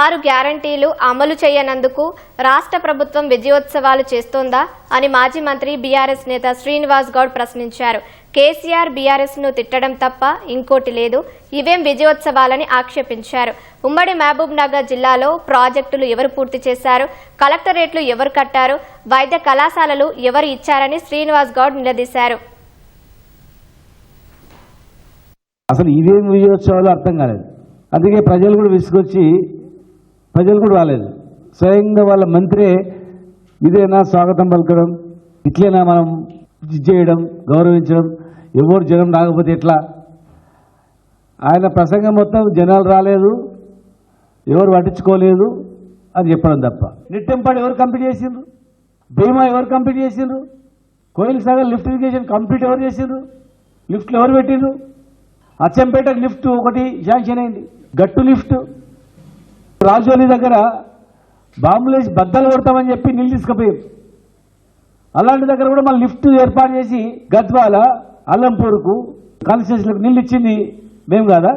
ఆరు గ్యారంటీలు అమలు చేయనందుకు రాష్ట్ర ప్రభుత్వం విజయోత్సవాలు చేస్తోందా అని మాజీ మంత్రి బీఆర్ఎస్ నేత శ్రీనివాస్ గౌడ్ ప్రశ్నించారు. కేసీఆర్ బీఆర్ఎస్ను తిట్టడం తప్ప ఇంకోటి లేదు. ఇవేం విజయోత్సవాలని ఆక్షేపించారు. ఉమ్మడి మహబూబ్ నగర్ జిల్లాలో ప్రాజెక్టులు ఎవరు పూర్తి చేశారు? కలెక్టరేట్లు ఎవరు కట్టారు? వైద్య కళాశాలలు ఎవరు ఇచ్చారని శ్రీనివాస్ గౌడ్ నిలదీశారు. అసలు ఇదేం విజయోత్సవాలు అర్థం కాలేదు. అందుకే ప్రజలు కూడా విసుకొచ్చి ప్రజలు కూడా రాలేదు. స్వయంగా వాళ్ళ మంత్రే ఇదేనా స్వాగతం పలకడం? ఇట్లేనా మనం చేయడం గౌరవించడం? ఎవరు జనం రాకపోతే ఎట్లా? ఆయన ప్రసంగం మొత్తం జనాలు రాలేదు ఎవరు పట్టించుకోలేదు అని చెప్పడం తప్ప. నిట్టెంపాడు ఎవరు కంప్లీట్ చేసిండ్రు? భీమా ఎవరు కంప్లీట్ చేసిండ్రు? Koil Sagar lift irrigation complete ఎవరు చేసిండ్రు? లిఫ్ట్లు ఎవరు పెట్టిండ్రు? అచ్చంపేట లిఫ్ట్ ఒకటి శాంక్షన్ అయింది. గట్టు లిఫ్ట్. రాజోలి దగ్గర బాంబులేసి బద్దలు కొడతామని చెప్పి నీళ్ళు తీసుకుపోయాం. అలాంటి దగ్గర కూడా మళ్ళీ లిఫ్ట్ ఏర్పాటు చేసి గద్వాల అల్లంపూర్కు కాన్స్టిట్యూన్సీలకు నీళ్ళు ఇచ్చింది మేము కాదా?